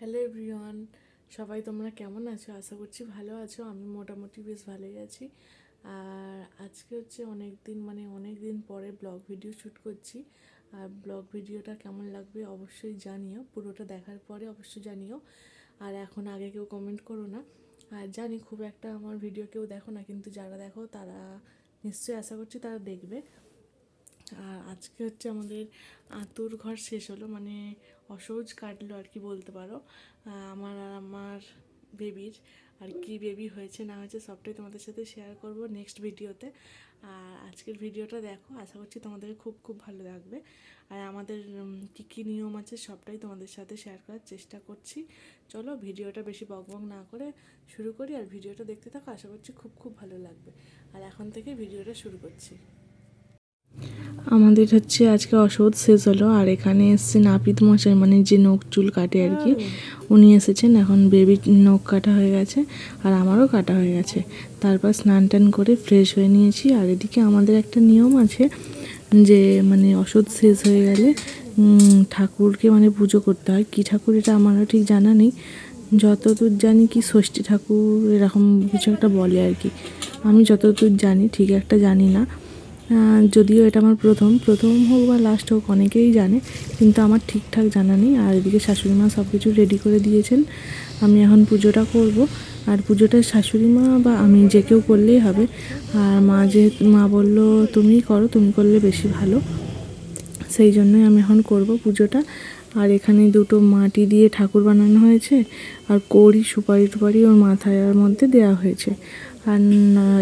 Hello everyone সবাই তোমরা কেমন আছো? আশা করছি ভালো আছো। আমি মোটামুটি বেশ ভালোই আছি। আর আজকে হচ্ছে অনেক দিন মানে অনেক দিন পরে ব্লগ ভিডিও শ্যুট করছি। আর ব্লগ ভিডিওটা কেমন লাগবে অবশ্যই জানিও। পুরোটা দেখার পরে অবশ্যই জানিও। আর এখন আগে কেউ কমেন্ট করো না। আর জানি খুব একটা আমার ভিডিও কেউ দেখো না, কিন্তু যারা দেখো তারা নিশ্চয়ই আশা করছি তারা দেখবে। আর আজকে হচ্ছে আমাদের আতুর ঘর শেষ হলো মানে অসহজ কাটলো আর কি বলতে পারো। আমার আর আমার বেবির আর কি বেবি হয়েছে না হয়েছে সবটাই তোমাদের সাথে শেয়ার করব নেক্সট ভিডিওতে আর আজকের ভিডিওটা দেখো, আশা করছি তোমাদের খুব খুব ভালো লাগবে। আর আমাদের কী কী নিয়ম আছে সবটাই তোমাদের সাথে শেয়ার করার চেষ্টা করছি। চলো ভিডিওটা বেশি বকবক না করে শুরু করি, আর ভিডিওটা দেখতে থাকো, আশা করছি খুব খুব ভালো লাগবে। আর এখন থেকে ভিডিওটা শুরু করছি। আমাদের হচ্ছে আজকে অসৎ শেষ হলো আর এখানে এসছে নাপিত মশাই মানে যে নখ চুল কাটে আর কি। উনি এসেছেন এখন বেবির নখ কাটা হয়ে গেছে আর আমারও কাটা হয়ে গেছে। তারপর স্নান টান করে ফ্রেশ হয়ে নিয়েছি আর এদিকে আমাদের একটা নিয়ম আছে যে মানে অসৎ শেষ হয়ে গেলে ঠাকুরকে মানে পুজো করতে হয়। কী ঠাকুর এটা আমারও ঠিক জানা নেই। যতদূর জানি কি ষষ্ঠী ঠাকুর এরকম কিছু একটা বলে আর কি। আমি যতদূর জানি ঠিক একটা জানি না। যদিও এটা আমার প্রথম প্রথম হোক বা লাস্ট হোক, অনেকেই জানে, কিন্তু আমার ঠিকঠাক জানা নেই। আর এদিকে শাশুড়ি মা সব কিছু রেডি করে দিয়েছেন। আমি এখন পুজোটা করব। আর পুজোটা শাশুড়ি মা বা আমি যে কেউ করলেই হবে। আর মা যেহেতু, মা বলল তুমিই করো, তুমি করলে বেশি ভালো। সেই জন্যই আমি এখন করব পুজোটা। আর এখানে দুটো মাটি দিয়ে ঠাকুর বানানো হয়েছে। আর কড়ি সুপারি টুপারি ওর মাথার মধ্যে দেওয়া হয়েছে। আর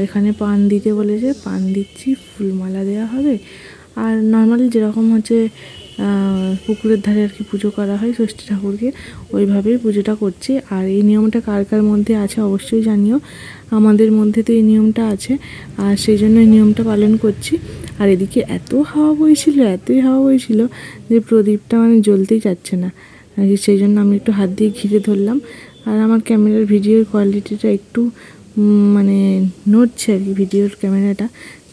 এখানে পান দিতে বলেছে, পান দিচ্ছি, ফুলমালা দেওয়া হবে। আর নর্মালি যেরকম হচ্ছে পুকুরের ধারে আর কি পুজো করা হয় ষষ্ঠী ঠাকুরকে, ওইভাবেই পুজোটা করছি। আর এই নিয়মটা কার কার মধ্যে আছে অবশ্যই জানিও। আমাদের মধ্যে তো এই নিয়মটা আছে, আর সেই জন্য এই নিয়মটা পালন করছি। আর এদিকে এত হাওয়া বইছিল, এতই হাওয়া বইছিল যে প্রদীপটা মানে জ্বলতেই যাচ্ছে না। সেই জন্য আমি একটু হাত দিয়ে ঘিরে ধরলাম। আর আমার ক্যামেরার ভিডিওর কোয়ালিটিটা একটু মানে নড়ছে আর কি ভিডিওর ক্যামেরাটা।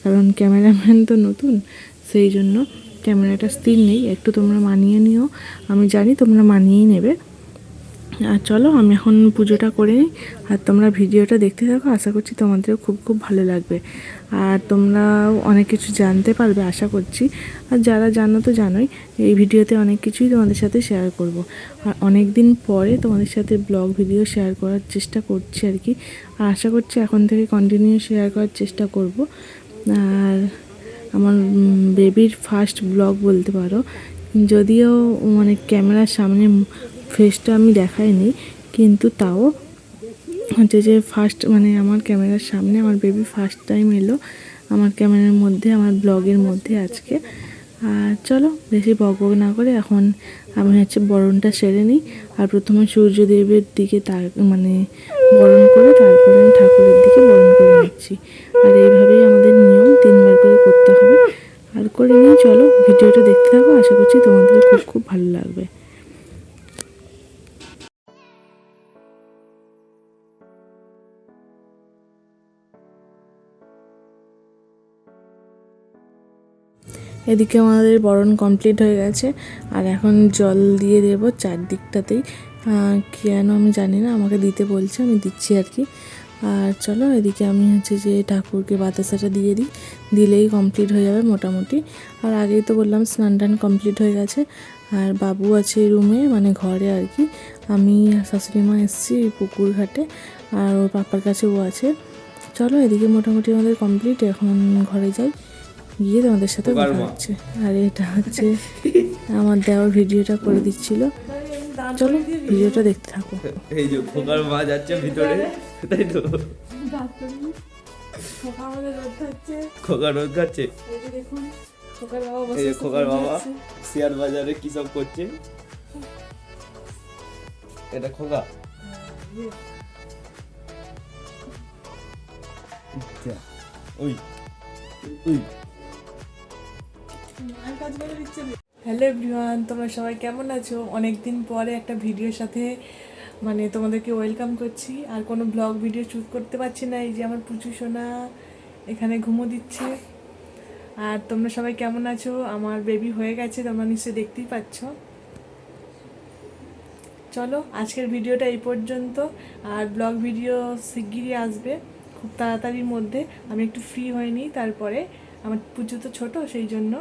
কারণ ক্যামেরাম্যান তো নতুন, সেই জন্য ক্যামেরাটা স্থির নেই। একটু তোমরা মানিয়ে নিও। আমি জানি তোমরা মানিয়েই নেবে। আর চলো, আমি এখন পুজোটা করে নিই। আর তোমরা ভিডিওটা দেখতে থাকো, আশা করছি তোমাদেরও খুব খুব ভালো লাগবে। আর তোমরাও অনেক কিছু জানতে পারবে, আশা করছি। আর যারা জানো তো জানোই, এই ভিডিওতে অনেক কিছুই তোমাদের সাথে শেয়ার করব। আর অনেক দিন পরে তোমাদের সাথে ব্লগ ভিডিও শেয়ার করার চেষ্টা করছি আর কি। আর আশা করছি এখন থেকে কন্টিনিউ শেয়ার করার চেষ্টা করব। আর আমার বেবির ফার্স্ট ব্লগ বলতে পারো। যদিও মানে ক্যামেরার সামনে ফেসটা আমি দেখাইনি, কিন্তু তাও হচ্ছে যে ফার্স্ট মানে আমার ক্যামেরার সামনে আমার বেবি ফার্স্ট টাইম এলো, আমার ক্যামেরার মধ্যে, আমার ব্লগের মধ্যে আজকে। আর চলো, বেশি বক না করে এখন আমি হচ্ছে বরণটা সেরে নিই, আর প্রথমে সূর্যদেবের দিকে তার মানে বরণ করে, তারপরে আমি ঠাকুরের দিকে বরণ করে নিচ্ছি। আর এইভাবেই আমাদের নিয়ম, তিনবার করে করতে হবে। আর করে নিয়ে চলো, ভিডিওটা দেখতে থাকো, আশা করছি তোমাদের খুব খুব ভালো লাগবে। এদিকে আমাদের বরণ কমপ্লিট হয়ে গেছে। আর এখন জল দিয়ে দেব চারদিকটাতেই। কেন আমি জানি না, আমাকে দিতে বলছে, আমি দিচ্ছি আর কি। আর চলো, এদিকে আমি হচ্ছে যে ঠাকুরকে বাতাসাটা দিয়ে দিই। দিলেই কমপ্লিট হয়ে যাবে মোটামুটি। আর আগেই তো বললাম, স্নান টান কমপ্লিট হয়ে গেছে। আর বাবু আছে রুমে মানে ঘরে আর কি। আমি আর শাশুড়ি মা এসেছি পুকুর ঘাটে, আর ওর পাপার কাছে ও আছে। চলো, এদিকে মোটামুটি আমাদের কমপ্লিট এখন ঘরে যাই। গিয়ে তোমাদের সাথে কথা হচ্ছে। আর এটা হচ্ছে আমার দেওয়ার ভিডিওটা করে দিচ্ছিল। চলো ভিডিওটা দেখতে থাকো। এই যে খোকার মা যাচ্ছে ভিতরে তাই তো। খোকা রোদ খাচ্ছে। এই যে খোকার বাবা শেয়ার বাজারে কি সব করছে? এটা খোকা। ওই ওই। হ্যালো এভরিওয়ান, তোমরা সবাই কেমন আছো? অনেক দিন পরে একটা ভিডিওর সাথে মানে তোমাদেরকে ওয়েলকাম করছি। আর কোনো ব্লগ, ভিডিও শ্যুট করতে পারছি না। এই যে আমার পুচু সোনা এখানে ঘুমো দিচ্ছে। আর তোমরা সবাই কেমন আছো? আমার বেবি হয়ে গেছে, তোমরা নিশ্চয়ই দেখতেই পাচ্ছ। চলো, আজকের ভিডিওটা এই পর্যন্ত। আর ব্লগ, ভিডিও শিগগিরই আসবে, খুব তাড়াতাড়ির মধ্যে। আমি একটু ফ্রি হয়ে নিই তারপরে। আমার পুজো তো ছোটো, সেই জন্য